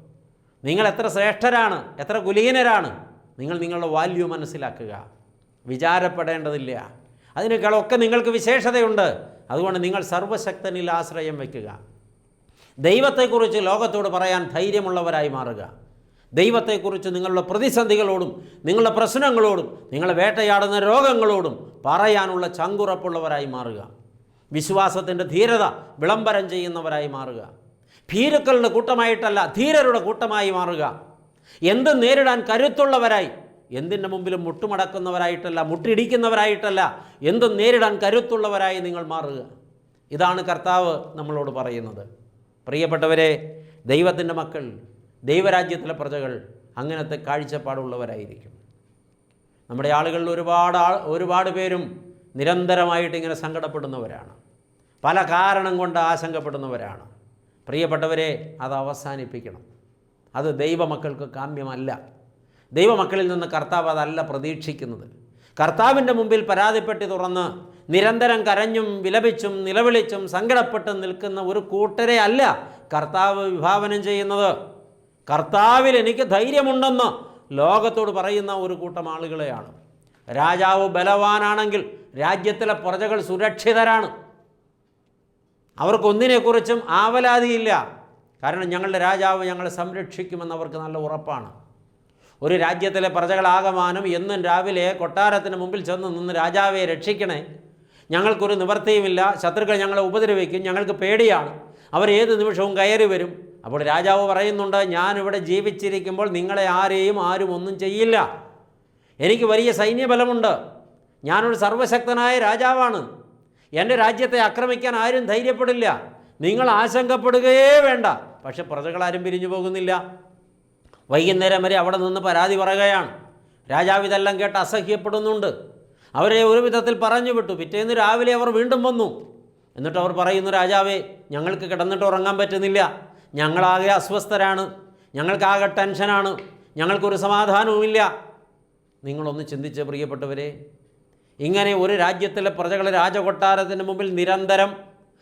നിങ്ങൾ എത്ര ശ്രേഷ്ഠരാണ് എത്ര കുലീനരാണ് നിങ്ങൾ നിങ്ങളുടെ വാല്യൂ മനസ്സിലാക്കുക. വിചാരപ്പെടേണ്ടതില്ല. അതിനേക്കാളൊക്കെ നിങ്ങൾക്ക് വിശേഷതയുണ്ട്. അതുകൊണ്ട് നിങ്ങൾ സർവശക്തനിൽ ആശ്രയം വയ്ക്കുക. ദൈവത്തെക്കുറിച്ച് ലോകത്തോട് പറയാൻ ധൈര്യമുള്ളവരായി മാറുക. ദൈവത്തെക്കുറിച്ച് നിങ്ങളുടെ പ്രതിസന്ധികളോടും നിങ്ങളുടെ പ്രശ്നങ്ങളോടും നിങ്ങളെ വേട്ടയാടുന്ന രോഗങ്ങളോടും പറയാനുള്ള ചങ്കുറപ്പുള്ളവരായി മാറുക. വിശ്വാസത്തിന്റെ ധീരത വിളംബരം ചെയ്യുന്നവരായി മാറുക. ഭീരുക്കളുടെ കൂട്ടമായിട്ടല്ല ധീരരുടെ കൂട്ടമായി മാറുക. എന്ത് നേരിടാൻ കരുത്തുള്ളവരായി എന്തിന്റെ മുമ്പിലും മുട്ടുമടക്കുന്നവരായിട്ടല്ല മുട്ടിടിക്കുന്നവരായിട്ടല്ല എന്തും നേരിടാൻ കരുത്തുള്ളവരായി നിങ്ങൾ മാറുക. ഇതാണ് കർത്താവ് നമ്മളോട് പറയുന്നത്. പ്രിയപ്പെട്ടവരെ ദൈവത്തിന്റെ മക്കൾ ദൈവരാജ്യത്തിലെ പ്രജകൾ അങ്ങനത്തെ കാഴ്ചപ്പാടുള്ളവരായിരിക്കും. നമ്മുടെ ആളുകളിൽ ഒരുപാട് ആൾ ഒരുപാട് പേരും നിരന്തരമായിട്ട് ഇങ്ങനെ സങ്കടപ്പെടുന്നവരാണ്. പല കാരണം കൊണ്ട് ആശങ്കപ്പെടുന്നവരാണ്. പ്രിയപ്പെട്ടവരെ അത് അവസാനിപ്പിക്കണം. അത് ദൈവമക്കൾക്ക് കാമ്യമല്ല. ദൈവമക്കളിൽ നിന്ന് കർത്താവ് അതല്ല പ്രതീക്ഷിക്കുന്നത്. കർത്താവിന്റെ മുമ്പിൽ പരാതിപ്പെട്ടി തുറന്ന് നിരന്തരം കരഞ്ഞും വിലപിച്ചും നിലവിളിച്ചും സങ്കടപ്പെട്ടും നിൽക്കുന്ന ഒരു കൂട്ടരെ അല്ല കർത്താവ് വിഭാവനം ചെയ്യുന്നത്. കർത്താവിൽ എനിക്ക് ധൈര്യമുണ്ടെന്ന് ലോകത്തോട് പറയുന്ന ഒരു കൂട്ടം ആളുകളെയാണ്. രാജാവ് ബലവാനാണെങ്കിൽ രാജ്യത്തിലെ പ്രജകൾ സുരക്ഷിതരാണ്. അവർക്കൊന്നിനെക്കുറിച്ചും ആവലാതിയില്ല. കാരണം ഞങ്ങളുടെ രാജാവ് ഞങ്ങളെ സംരക്ഷിക്കുമെന്ന് അവർക്ക് നല്ല ഉറപ്പാണ്. ഒരു രാജ്യത്തിലെ പ്രജകളാകമാനം എന്നും രാവിലെ കൊട്ടാരത്തിന് മുമ്പിൽ ചെന്ന് നിന്ന് രാജാവെ രക്ഷിക്കണേ. ഞങ്ങൾക്കൊരു നിവർത്തിയുമില്ല ശത്രുക്കൾ ഞങ്ങളെ ഉപദ്രവിക്കും. ഞങ്ങൾക്ക് പേടിയാണ്. അവർ ഏത് നിമിഷവും കയറി വരും. അപ്പോൾ രാജാവ് പറയുന്നുണ്ട് ഞാനിവിടെ ജീവിച്ചിരിക്കുമ്പോൾ നിങ്ങളെ ആരെയും ആരും ഒന്നും ചെയ്യില്ല. എനിക്ക് വലിയ സൈന്യബലമുണ്ട്. ഞാനൊരു സർവശക്തനായ രാജാവാണ്. എന്റെ രാജ്യത്തെ ആക്രമിക്കാൻ ആരും ധൈര്യപ്പെടില്ല. നിങ്ങൾ ആശങ്കപ്പെടുകയേ വേണ്ട. പക്ഷെ പ്രജകളാരും പിരിഞ്ഞു പോകുന്നില്ല. വൈകുന്നേരം വരെ അവിടെ നിന്ന് പരാതി പറയുകയാണ്. രാജാവ് ഇതെല്ലാം കേട്ട് അസഹ്യപ്പെടുന്നുണ്ട്. അവരെ ഒരു വിധത്തിൽ പറഞ്ഞു വിട്ടു. പിറ്റേന്ന് രാവിലെ അവർ വീണ്ടും വന്നു. എന്നിട്ട് അവർ പറയുന്നു രാജാവേ ഞങ്ങൾക്ക് കിടന്നിട്ട് ഉറങ്ങാൻ പറ്റുന്നില്ല. ഞങ്ങളാകെ അസ്വസ്ഥരാണ്. ഞങ്ങൾക്കാകെ ടെൻഷനാണ്. ഞങ്ങൾക്കൊരു സമാധാനവുമില്ല. നിങ്ങളൊന്ന് ചിന്തിച്ച് പ്രിയപ്പെട്ടവരെ ഇങ്ങനെ ഒരു രാജ്യത്തിലെ പ്രജകൾ രാജകൊട്ടാരത്തിന് മുമ്പിൽ നിരന്തരം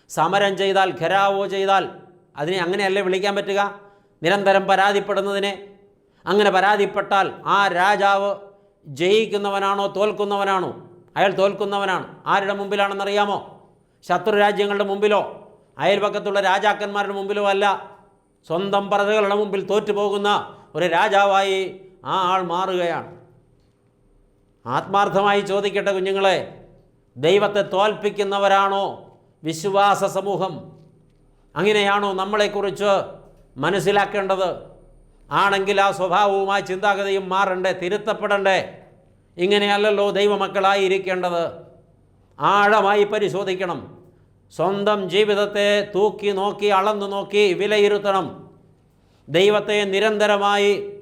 സമരം ചെയ്താൽ ഘരാവോ ചെയ്താൽ അതിനെ അങ്ങനെയല്ലേ വിളിക്കാൻ പറ്റുക? നിരന്തരം പരാതിപ്പെടുന്നതിനെ. അങ്ങനെ പരാതിപ്പെട്ടാൽ ആ രാജാവ് ജയിക്കുന്നവനാണോ തോൽക്കുന്നവനാണോ? അയാൾ തോൽക്കുന്നവനാണ്. ആരുടെ മുമ്പിലാണെന്നറിയാമോ? ശത്രു രാജ്യങ്ങളുടെ മുമ്പിലോ അയൽപക്കത്തുള്ള രാജാക്കന്മാരുടെ മുമ്പിലോ അല്ല. സ്വന്തം പ്രജകളുടെ മുമ്പിൽ തോറ്റുപോകുന്ന ഒരു രാജാവായി ആ ആൾ മാറുകയാണ്. ആത്മാർത്ഥമായി ചോദിക്കട്ടെ കുഞ്ഞുങ്ങളെ ദൈവത്തെ തോൽപ്പിക്കുന്നവരാണോ വിശ്വാസ സമൂഹം? അങ്ങനെയാണോ നമ്മളെക്കുറിച്ച് മനസ്സിലാക്കേണ്ടത്? ആണെങ്കിൽ ആ സ്വഭാവവുമായി ചിന്താഗതിയും മാറണ്ടേ തിരുത്തപ്പെടണ്ടേ? ഇങ്ങനെയല്ലല്ലോ ദൈവമക്കളായിരിക്കേണ്ടത്. ആഴമായി പരിശോധിക്കണം. സ്വന്തം ജീവിതത്തെ തൂക്കി നോക്കി അളന്നു നോക്കി വിലയിരുത്തണം. ദൈവത്തെ നിരന്തരമായി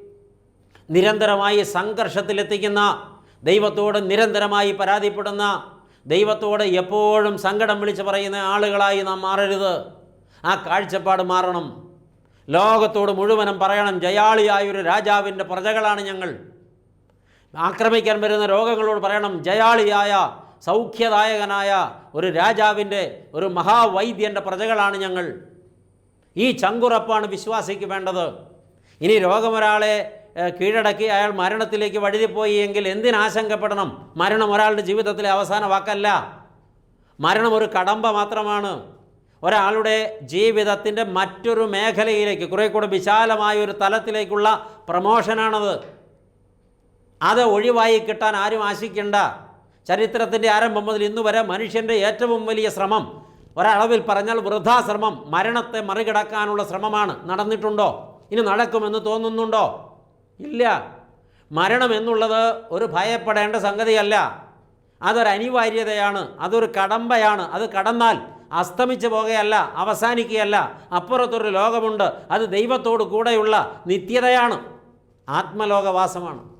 നിരന്തരമായി സംഘർഷത്തിലെത്തിക്കുന്ന ദൈവത്തോട് നിരന്തരമായി പരാതിപ്പെടുന്ന ദൈവത്തോട് എപ്പോഴും സങ്കടം വിളിച്ച് പറയുന്ന ആളുകളായി നാം മാറരുത്. ആ കാഴ്ചപ്പാട് മാറണം. ലോകത്തോട് മുഴുവനും പറയണം ജയാളിയായൊരു രാജാവിന്റെ പ്രജകളാണ് ഞങ്ങൾ. ആക്രമിക്കാൻ വരുന്ന രോഗങ്ങളോട് പറയണം ജയാളിയായ സൗഖ്യദായകനായ ഒരു രാജാവിന്റെ ഒരു മഹാവൈദ്യന്റെ പ്രജകളാണ് ഞങ്ങൾ. ഈ ചങ്കുറപ്പാണ് വിശ്വാസിക്ക് വേണ്ടത്. ഇനി രോഗമൊരാളെ കീഴടക്കി അയാൾ മരണത്തിലേക്ക് വഴുതിപ്പോയി എങ്കിൽ എന്തിനാശങ്കപ്പെടണം മരണം ഒരാളുടെ ജീവിതത്തിലെ അവസാന വാക്കല്ല. മരണം ഒരു കടമ്പ മാത്രമാണ്. ഒരാളുടെ ജീവിതത്തിന്റെ മറ്റൊരു മേഖലയിലേക്ക് കുറേ കൂടെ വിശാലമായ ഒരു തലത്തിലേക്കുള്ള പ്രമോഷനാണത്. അത് ഒഴിവായി കിട്ടാൻ ആരും ആശിക്കേണ്ട. ചരിത്രത്തിന്റെ ആരംഭം മുതൽ ഇന്ന് വരെ മനുഷ്യന്റെ ഏറ്റവും വലിയ ശ്രമം. ഒരളവിൽ പറഞ്ഞാൽ വൃദ്ധാശ്രമം മരണത്തെ മറികടക്കാനുള്ള ശ്രമമാണ്. നടന്നിട്ടുണ്ടോ? ഇനി നടക്കുമെന്ന് തോന്നുന്നുണ്ടോ? ഇല്ല. മരണം എന്നുള്ളത് ഒരു ഭയപ്പെടേണ്ട സംഗതിയല്ല. അതൊരു അനിവാര്യതയാണ് അതൊരു കടമ്പയാണ്. അത് കടന്നാൽ അസ്തമിച്ചു പോകുകയല്ല അവസാനിക്കുകയല്ല. അപ്പുറത്തൊരു ലോകമുണ്ട് അത് ദൈവത്തോട് കൂടെയുള്ള നിത്യതയാണ്. ആത്മലോകവാസമാണ്.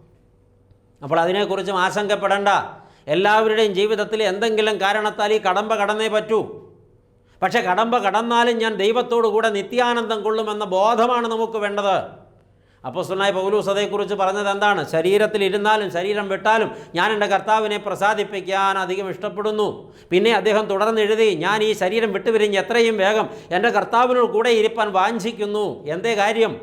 അപ്പോൾ അതിനെക്കുറിച്ചും ആശങ്കപ്പെടേണ്ട. എല്ലാവരുടെയും ജീവിതത്തിൽ എന്തെങ്കിലും കാരണത്താൽ ഈ കടമ്പ കടന്നേ പറ്റൂ. പക്ഷെ കടമ്പ കടന്നാലും ഞാൻ ദൈവത്തോടു കൂടെ നിത്യാനന്ദം കൊള്ളുമെന്ന ബോധമാണ് നമുക്ക് വേണ്ടത്. അപ്പോസ്തലനായ പൗലൂസ് അതേക്കുറിച്ച് പറഞ്ഞത് എന്താണ്? ശരീരത്തിൽ ഇരുന്നാലും ശരീരം വിട്ടാലും ഞാൻ എന്റെ കർത്താവിനെ പ്രസാദിപ്പിക്കാൻ അധികം ഇഷ്ടപ്പെടുന്നു. പിന്നെ അദ്ദേഹം തുടർന്ന് എഴുതി ഞാൻ ഈ ശരീരം വിട്ടുപിരിഞ്ഞ് എത്രയും വേഗം എന്റെ കർത്താവിനോട് കൂടെ ഇരിപ്പാൻ വാഞ്ചിക്കുന്നു. എന്തേ കാര്യം?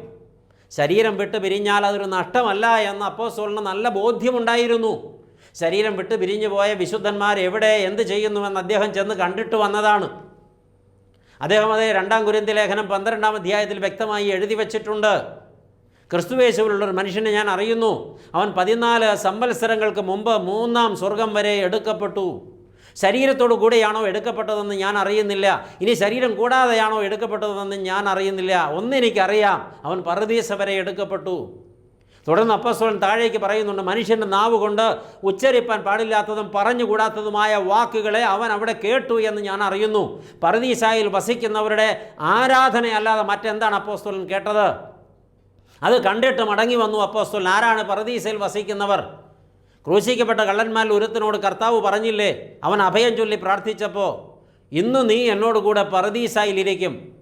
ശരീരം വിട്ട് പിരിഞ്ഞാൽ അതൊരു നഷ്ടമല്ല എന്ന് അപ്പോസ്തലന് നല്ല ബോധ്യമുണ്ടായിരുന്നു ശരീരം വിട്ട് പിരിഞ്ഞു പോയ വിശുദ്ധന്മാർ എവിടെ എന്ത് ചെയ്യുന്നുവെന്ന് അദ്ദേഹം ചെന്ന് കണ്ടിട്ട് വന്നതാണ്. അദ്ദേഹം അതേ രണ്ടാം കുരിന്തി ലേഖനം പന്ത്രണ്ടാം അധ്യായത്തിൽ വ്യക്തമായി എഴുതി വച്ചിട്ടുണ്ട്. ക്രിസ്തുവേശുവിലുള്ള ഒരു മനുഷ്യനെ ഞാൻ അറിയുന്നു. അവൻ പതിനാല് സംവത്സരങ്ങൾക്ക് മുമ്പ് മൂന്നാം സ്വർഗം വരെ എടുക്കപ്പെട്ടു. ശരീരത്തോടു കൂടെയാണോ എടുക്കപ്പെട്ടതെന്ന് ഞാൻ അറിയുന്നില്ല. ഇനി ശരീരം കൂടാതെയാണോ എടുക്കപ്പെട്ടതെന്ന് ഞാൻ അറിയുന്നില്ല. ഒന്നെനിക്കറിയാം അവൻ പറുദീസ വരെ എടുക്കപ്പെട്ടു. തുടർന്ന് അപ്പസ്വലൻ താഴേക്ക് പറയുന്നുണ്ട് മനുഷ്യന്റെ നാവ് കൊണ്ട് ഉച്ചരിപ്പാൻ പാടില്ലാത്തതും പറഞ്ഞുകൂടാത്തതുമായ വാക്കുകളെ അവൻ അവിടെ കേട്ടു എന്ന് ഞാൻ അറിയുന്നു. പറുദീസായിൽ വസിക്കുന്നവരുടെ ആരാധനയല്ലാതെ മറ്റെന്താണ് അപ്പോസ്തലൻ കേട്ടത്? അത് കണ്ടിട്ട് മടങ്ങി വന്നു അപ്പോസ്തലൻ. ആരാണ് പറദീസയിൽ വസിക്കുന്നവർ? ക്രൂശിക്കപ്പെട്ട കള്ളന്മാരിൽ ഉരുത്തിനോട് കർത്താവ് പറഞ്ഞില്ലേ? അവൻ അഭയം ചൊല്ലി പ്രാർത്ഥിച്ചപ്പോൾ ഇന്ന് നീ എന്നോട് കൂടെ പറുദീസായിലിരിക്കും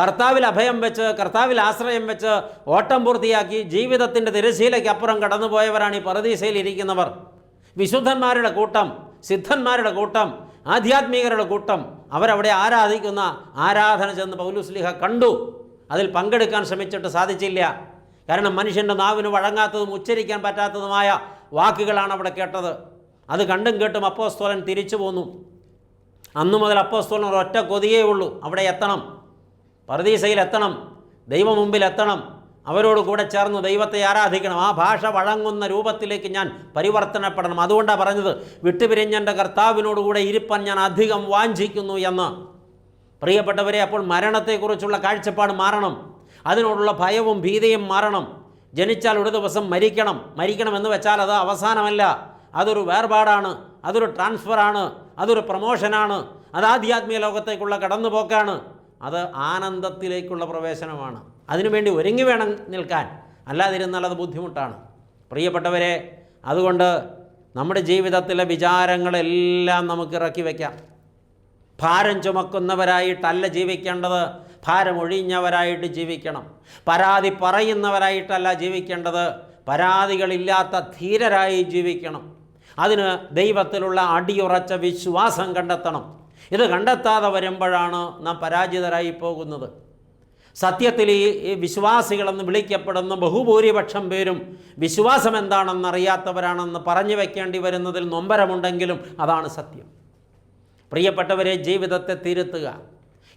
കർത്താവിൽ അഭയം വെച്ച് കർത്താവിൽ ആശ്രയം വെച്ച് ഓട്ടം പൂർത്തിയാക്കി ജീവിതത്തിന്റെ തിരശീലയ്ക്ക് അപ്പുറം കടന്നുപോയവരാണ് ഈ പറദീസയിൽ ഇരിക്കുന്നവർ. വിശുദ്ധന്മാരുടെ കൂട്ടം സിദ്ധന്മാരുടെ കൂട്ടം ആധ്യാത്മികരുടെ കൂട്ടം അവരവിടെ ആരാധിക്കുന്ന ആരാധന ചെന്ന് പൗലുസ്ലിഹ കണ്ടു. അതിൽ പങ്കെടുക്കാൻ ശ്രമിച്ചിട്ട് സാധിച്ചില്ല. കാരണം മനുഷ്യന്റെ നാവിന് വഴങ്ങാത്തതും ഉച്ചരിക്കാൻ പറ്റാത്തതുമായ വാക്കുകളാണ് അവിടെ കേട്ടത്. അത് കണ്ടും കേട്ടും അപ്പോസ്തോലൻ തിരിച്ചു പോന്നു. അന്നു മുതൽ അപ്പോസ്തോലൻ ഒരൊറ്റ കൊതിയേ ഉള്ളൂ. അവിടെ എത്തണം. പർദീസയിൽ എത്തണം ദൈവ മുമ്പിൽ എത്തണം അവരോട് കൂടെ ചേർന്ന് ദൈവത്തെ ആരാധിക്കണം. ആ ഭാഷ വഴങ്ങുന്ന രൂപത്തിലേക്ക് ഞാൻ പരിവർത്തനപ്പെടണം. അതുകൊണ്ടാണ് പറഞ്ഞത് വിട്ടുപിരിഞ്ഞെന്റെ കർത്താവിനോടുകൂടെ ഇരുപ്പാൻ ഞാൻ അധികം വാഞ്ചിക്കുന്നു എന്ന്. പ്രിയപ്പെട്ടവരെ അപ്പോൾ മരണത്തെക്കുറിച്ചുള്ള കാഴ്ചപ്പാട് മാറണം. അതിനോടുള്ള ഭയവും ഭീതിയും മാറണം. ജനിച്ചാൽ ഒരു ദിവസം മരിക്കണം. മരിക്കണമെന്ന് വെച്ചാൽ അത് അവസാനമല്ല. അതൊരു വേർപാടാണ് അതൊരു ട്രാൻസ്ഫറാണ് അതൊരു പ്രമോഷനാണ് അത് ആധ്യാത്മിക ലോകത്തേക്കുള്ള കടന്നുപോക്കാണ്. അത് ആനന്ദത്തിലേക്കുള്ള പ്രവേശനമാണ്. അതിനുവേണ്ടി ഒരുങ്ങി വേണം നിൽക്കാൻ. അല്ലാതിരുന്നാൽ അത് ബുദ്ധിമുട്ടാണ്. പ്രിയപ്പെട്ടവരെ അതുകൊണ്ട് നമ്മുടെ ജീവിതത്തിലെ വിചാരങ്ങളെല്ലാം നമുക്ക് ഇറക്കി വയ്ക്കാം ഭാരം ചുമക്കുന്നവരായിട്ടല്ല ജീവിക്കേണ്ടത്. ഭാരം ഒഴിഞ്ഞവരായിട്ട് ജീവിക്കണം. പരാതി പറയുന്നവരായിട്ടല്ല ജീവിക്കേണ്ടത്. പരാതികളില്ലാത്ത ധീരരായി ജീവിക്കണം. അതിന് ദൈവത്തിലുള്ള അടിയുറച്ച വിശ്വാസം കണ്ടെത്തണം. ഇത് കണ്ടെത്താതെ വരുമ്പോഴാണ് നാം പരാജിതരായി പോകുന്നത്. സത്യത്തിൽ ഈ വിശ്വാസികളെന്ന് വിളിക്കപ്പെടുന്ന ബഹുഭൂരിപക്ഷം പേരും വിശ്വാസം എന്താണെന്നറിയാത്തവരാണെന്ന് പറഞ്ഞു വെക്കേണ്ടി വരുന്നതിൽ നൊമ്പരമുണ്ടെങ്കിലും അതാണ് സത്യം. പ്രിയപ്പെട്ടവരെ ജീവിതത്തെ തിരുത്തുക.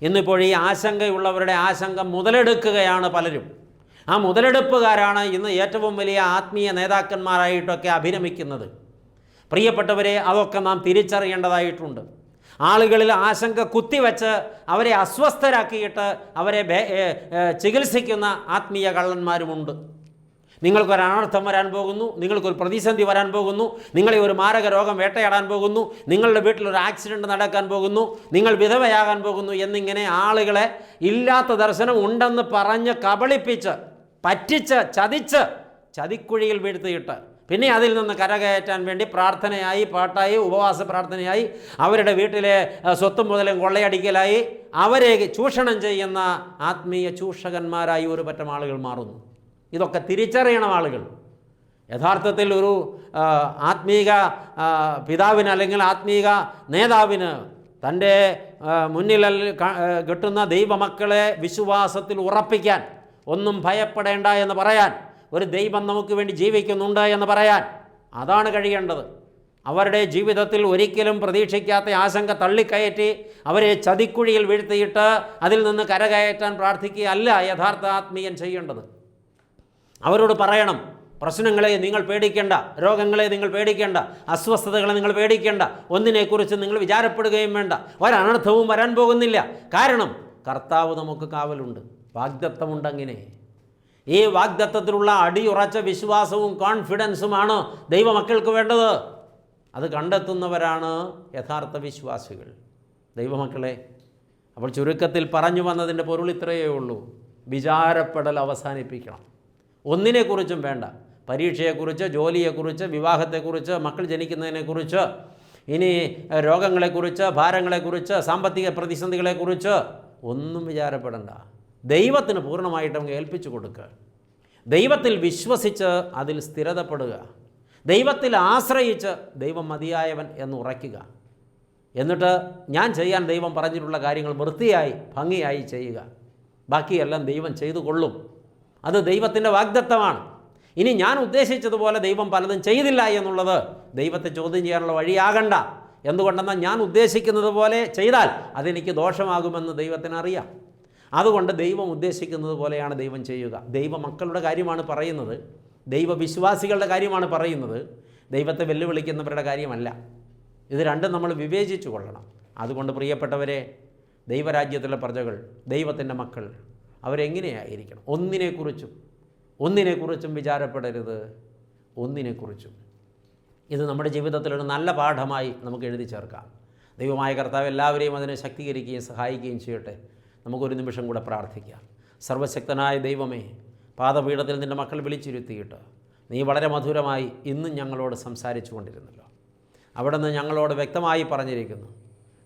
ഇന്നിപ്പോൾ ഈ ആശങ്കയുള്ളവരുടെ ആശങ്ക മുതലെടുക്കുകയാണ് പലരും. ആ മുതലെടുപ്പുകാരാണ് ഇന്ന് ഏറ്റവും വലിയ ആത്മീയ നേതാക്കന്മാരായിട്ടൊക്കെ അഭിരമിക്കുന്നത് പ്രിയപ്പെട്ടവരെ അതൊക്കെ നാം തിരിച്ചറിയേണ്ടതായിട്ടുണ്ട്. ആളുകളിൽ ആശങ്ക കുത്തിവെച്ച് അവരെ അസ്വസ്ഥരാക്കിയിട്ട് അവരെ ചികിത്സിക്കുന്ന ആത്മീയ കള്ളന്മാരുമുണ്ട്. നിങ്ങൾക്കൊരു അനർത്ഥം വരാൻ പോകുന്നു നിങ്ങൾക്കൊരു പ്രതിസന്ധി വരാൻ പോകുന്നു നിങ്ങളെ ഒരു മാരക രോഗം വേട്ടയാടാൻ പോകുന്നു നിങ്ങളുടെ വീട്ടിലൊരു ആക്സിഡന്റ് നടക്കാൻ പോകുന്നു നിങ്ങൾ വിധവയാകാൻ പോകുന്നു എന്നിങ്ങനെ ആളുകളെ ഇല്ലാത്ത ദർശനം ഉണ്ടെന്ന് പറഞ്ഞ് കബളിപ്പിച്ച് പറ്റിച്ച് ചതിച്ച് ചതിക്കുഴിയിൽ വീഴ്ത്തിയിട്ട് പിന്നെ അതിൽ നിന്ന് കരകയറ്റാൻ വേണ്ടി പ്രാർത്ഥനയായി പാട്ടായി ഉപവാസ പ്രാർത്ഥനയായി അവരുടെ വീട്ടിലെ സ്വത്തും മുതലും കൊള്ളയടിക്കലായി അവരെ ചൂഷണം ചെയ്യുന്ന ആത്മീയ ചൂഷകന്മാരായി ഒരു പറ്റം ആളുകൾ മാറുന്നു. ഇതൊക്കെ തിരിച്ചറിയണം ആളുകൾ. യഥാർത്ഥത്തിൽ ഒരു ആത്മീക പിതാവിന് അല്ലെങ്കിൽ ആത്മീക നേതാവിന് തന്റെ മുന്നിൽ കിട്ടുന്ന ദൈവമക്കളെ വിശ്വാസത്തിൽ ഉറപ്പിക്കാൻ ഒന്നും ഭയപ്പെടേണ്ട എന്ന് പറയാൻ ഒരു ദൈവം നമുക്ക് വേണ്ടി ജീവിക്കുന്നുണ്ട് എന്ന് പറയാൻ അതാണ് കഴിയേണ്ടത്. അവരുടെ ജീവിതത്തിൽ ഒരിക്കലും പ്രതീക്ഷിക്കാത്ത ആശങ്ക തള്ളിക്കയറ്റി അവരെ ചതിക്കുഴിയിൽ വീഴ്ത്തിയിട്ട് അതിൽ നിന്ന് കരകയറ്റാൻ പ്രാർത്ഥിക്കുകയല്ല യഥാർത്ഥ ആത്മീയൻ ചെയ്യേണ്ടത്. അവരോട് പറയണം പ്രശ്നങ്ങളെ നിങ്ങൾ പേടിക്കേണ്ട രോഗങ്ങളെ നിങ്ങൾ പേടിക്കേണ്ട അസ്വസ്ഥതകളെ നിങ്ങൾ പേടിക്കേണ്ട ഒന്നിനെക്കുറിച്ച് നിങ്ങൾ വിചാരപ്പെടുകയും വേണ്ട ഒരനർത്ഥവും വരാൻ പോകുന്നില്ല. കാരണം കർത്താവ് നമുക്ക് കാവലുണ്ട് വാഗ്ദത്തമുണ്ടങ്ങനെ ഈ വാഗ്ദത്തത്തിലുള്ള അടിയുറച്ച വിശ്വാസവും കോൺഫിഡൻസുമാണ് ദൈവമക്കൾക്ക് വേണ്ടത്. അത് കണ്ടെത്തുന്നവരാണ് യഥാർത്ഥ വിശ്വാസികൾ. ദൈവമക്കളെ അപ്പോൾ ചുരുക്കത്തിൽ പറഞ്ഞു വന്നതിന്റെ പൊരുൾ ഇത്രയേ ഉള്ളൂ. വിചാരപ്പെടൽ അവസാനിപ്പിക്കണം. ഒന്നിനെക്കുറിച്ചും വേണ്ട. പരീക്ഷയെക്കുറിച്ച് ജോലിയെക്കുറിച്ച് വിവാഹത്തെക്കുറിച്ച് മക്കൾ ജനിക്കുന്നതിനെക്കുറിച്ച് ഇനി രോഗങ്ങളെക്കുറിച്ച് ഭാരങ്ങളെക്കുറിച്ച് സാമ്പത്തിക പ്രതിസന്ധികളെക്കുറിച്ച് ഒന്നും വിചാരപ്പെടണ്ട. ദൈവത്തിന് പൂർണമായിട്ട് അങ്ങ് ഏൽപ്പിച്ചു കൊടുക്കുക. ദൈവത്തിൽ വിശ്വസിച്ച് അതിൽ സ്ഥിരതപ്പെടുക. ദൈവത്തിൽ ആശ്രയിച്ച് ദൈവം മതിയായവൻ എന്ന് ഉറയ്ക്കുക. എന്നിട്ട് ഞാൻ ചെയ്യാൻ ദൈവം പറഞ്ഞിട്ടുള്ള കാര്യങ്ങൾ വൃത്തിയായി ഭംഗിയായി ചെയ്യുക. ബാക്കിയെല്ലാം ദൈവം ചെയ്തു കൊള്ളും. അത് ദൈവത്തിന്റെ വാഗ്ദത്തമാണ്. ഇനി ഞാൻ ഉദ്ദേശിച്ചതുപോലെ ദൈവം പലതും ചെയ്തില്ല എന്നുള്ളത് ദൈവത്തെ ചോദ്യം ചെയ്യാനുള്ള വഴിയാകണ്ട. എന്തുകൊണ്ടെന്നാൽ ഞാൻ ഉദ്ദേശിക്കുന്നത് പോലെ ചെയ്താൽ അതെനിക്ക് ദോഷമാകുമെന്ന് ദൈവത്തിന് അറിയാം. അതുകൊണ്ട് ദൈവം ഉദ്ദേശിക്കുന്നത് പോലെയാണ് ദൈവം ചെയ്യുക. ദൈവ മക്കളുടെ കാര്യമാണ് പറയുന്നത്. ദൈവവിശ്വാസികളുടെ കാര്യമാണ് പറയുന്നത്. ദൈവത്തെ വെല്ലുവിളിക്കുന്നവരുടെ കാര്യമല്ല. ഇത് രണ്ടും നമ്മൾ വിവേചിച്ചു കൊള്ളണം. അതുകൊണ്ട് പ്രിയപ്പെട്ടവരെ ദൈവരാജ്യത്തിലെ പ്രജകൾ ദൈവത്തിന്റെ മക്കൾ അവരെങ്ങനെയായിരിക്കണം? ഒന്നിനെക്കുറിച്ചും ഒന്നിനെക്കുറിച്ചും വിചാരപ്പെടരുത്. ഒന്നിനെക്കുറിച്ചും. ഇത് നമ്മുടെ ജീവിതത്തിലൊരു നല്ല പാഠമായി നമുക്ക് എഴുതി ചേർക്കാം. ദൈവമായ കർത്താവ് എല്ലാവരെയും അതിനെ ശക്തീകരിക്കുകയും സഹായിക്കുകയും ചെയ്യട്ടെ. നമുക്കൊരു നിമിഷം കൂടെ പ്രാർത്ഥിക്കാം. സർവശക്തനായ ദൈവമേ പാദപീഠത്തിൽ നിന്റെ മക്കൾ വിളിച്ചിരുത്തിയിട്ട് നീ വളരെ മധുരമായി ഇന്നും ഞങ്ങളോട് സംസാരിച്ചു കൊണ്ടിരുന്നല്ലോ. അവിടെ നിന്ന് ഞങ്ങളോട് വ്യക്തമായി പറഞ്ഞിരിക്കുന്നു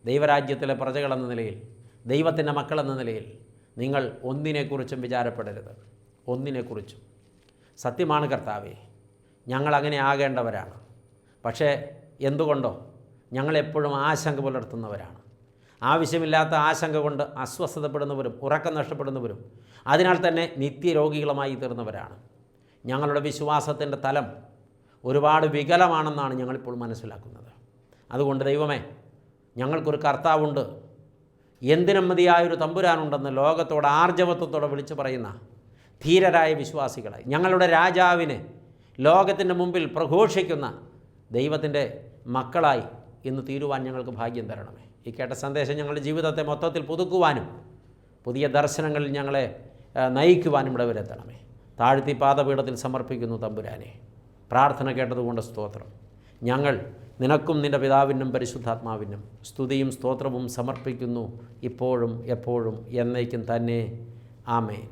ദൈവരാജ്യത്തിലെ പ്രജകളെന്ന നിലയിൽ ദൈവത്തിന്റെ മക്കളെന്ന നിലയിൽ നിങ്ങൾ ഒന്നിനെക്കുറിച്ചും വിചാരപ്പെടരുത്. ഒന്നിനെക്കുറിച്ചും. സത്യമാണ് കർത്താവേ ഞങ്ങൾ അങ്ങനെ ആകേണ്ടവരാണ്. പക്ഷേ എന്തുകൊണ്ടോ ഞങ്ങളെപ്പോഴും ആശങ്ക പുലർത്തുന്നവരാണ്. ആവശ്യമില്ലാത്ത ആശങ്ക കൊണ്ട് അസ്വസ്ഥതപ്പെടുന്നവരും ഉറക്കം നഷ്ടപ്പെടുന്നവരും അതിനാൽ തന്നെ നിത്യരോഗികളുമായി തീർന്നവരാണ്. ഞങ്ങളുടെ വിശ്വാസത്തിന്റെ തലം ഒരുപാട് വികലമാണെന്നാണ് ഞങ്ങളിപ്പോൾ മനസ്സിലാക്കുന്നത്. അതുകൊണ്ട് ദൈവമേ ഞങ്ങൾക്കൊരു കർത്താവുണ്ട്. എന്തിനും മതിയായൊരു തമ്പുരാനുണ്ടെന്ന് ലോകത്തോട് ആർജവത്വത്തോടെ വിളിച്ചു പറയുന്ന ധീരരായ വിശ്വാസികളെ ഞങ്ങളുടെ രാജാവിനെ ലോകത്തിന്റെ മുമ്പിൽ പ്രഘോഷിക്കുന്ന ദൈവത്തിന്റെ മക്കളായി ഇന്ന് തീരുവാൻ ഞങ്ങൾക്ക് ഭാഗ്യം തരണമേ. ഈ കേട്ട സന്ദേശം ഞങ്ങളുടെ ജീവിതത്തെ മൊത്തത്തിൽ പുതുക്കുവാനും പുതിയ ദർശനങ്ങളിൽ ഞങ്ങളെ നയിക്കുവാനും ഇവിടെ വരെത്തണമേ. താഴ്ത്തി പാദപീഠത്തിൽ സമർപ്പിക്കുന്നു തമ്പുരാനെ. പ്രാർത്ഥന കേട്ടതുകൊണ്ട് സ്തോത്രം. ഞങ്ങൾ നിനക്കും നിന്റെ പിതാവിനും പരിശുദ്ധാത്മാവിനും സ്തുതിയും സ്തോത്രവും സമർപ്പിക്കുന്നു ഇപ്പോഴും എപ്പോഴും എന്നേക്കും തന്നെ. ആമേൻ.